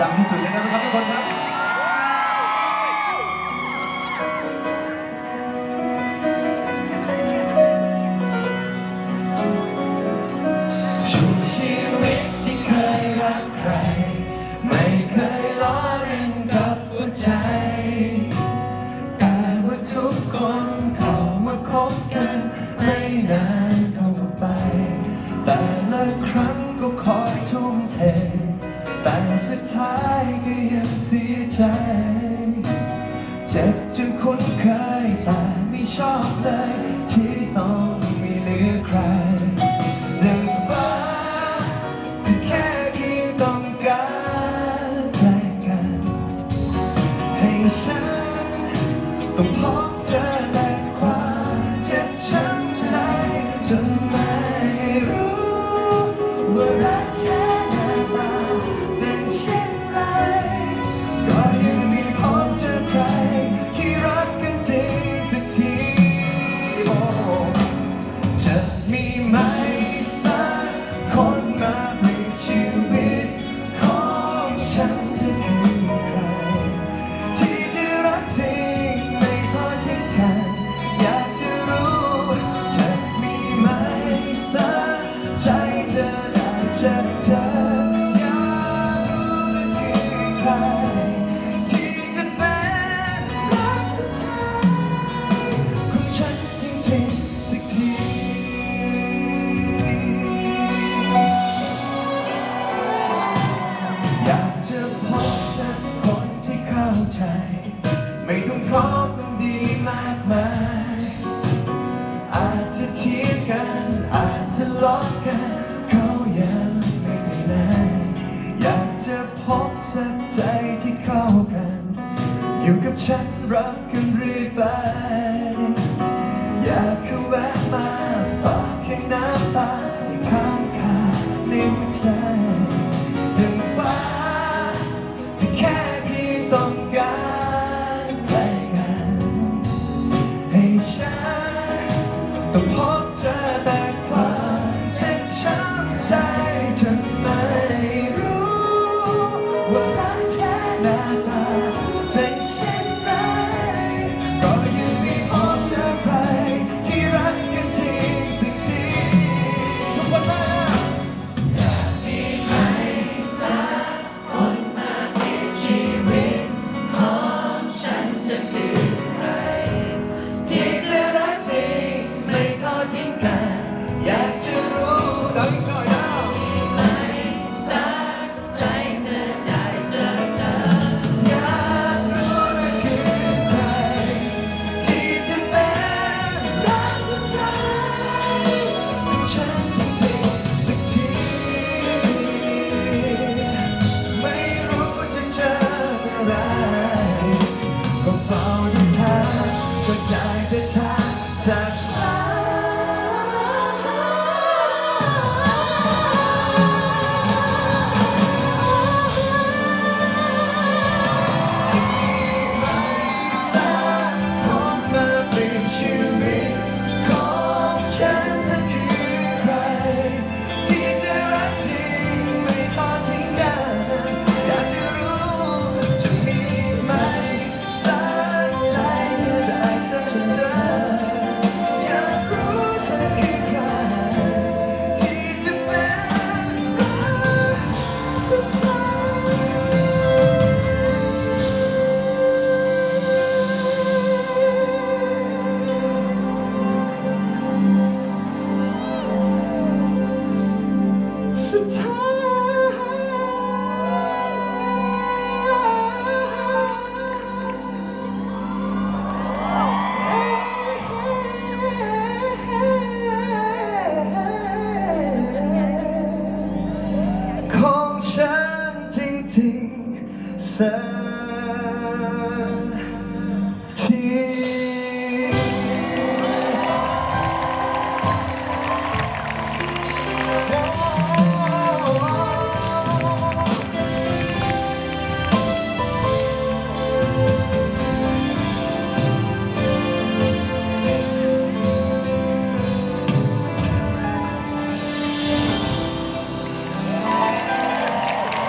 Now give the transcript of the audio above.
ดังที่สุดเลยนะครับทุกคนครับช่วงชีวิตที่เคยรักใคร ไม่เคยล้อเล่นกับหัวใจ แต่ว่าทุกคนายก็ยังเสียใจ เจ็บจนคุ้นเคยแต่ไม่ชอบเลย ที่ต้องม่เหลือใครหนึ่งฟ้าที่แค่เพียงต้องการใกล้กัน ให้ฉันต้องพบเจอ จะ ใจ ไม่ต้องพร้อมต้องดีมากมาย อาจจะเถียงกัน อาจจะล้อกัน เขายังไม่เป็นไรอยากจะพบสักใจที่เข้ากัน อยู่กับฉันรักกันเรื่อยไป อยากแค่แวะมาฝากแค่น้ำตาให้ค้างคาในหัวใจดึงฟ้าที่แค่ สุดท้ายของฉันจริงๆ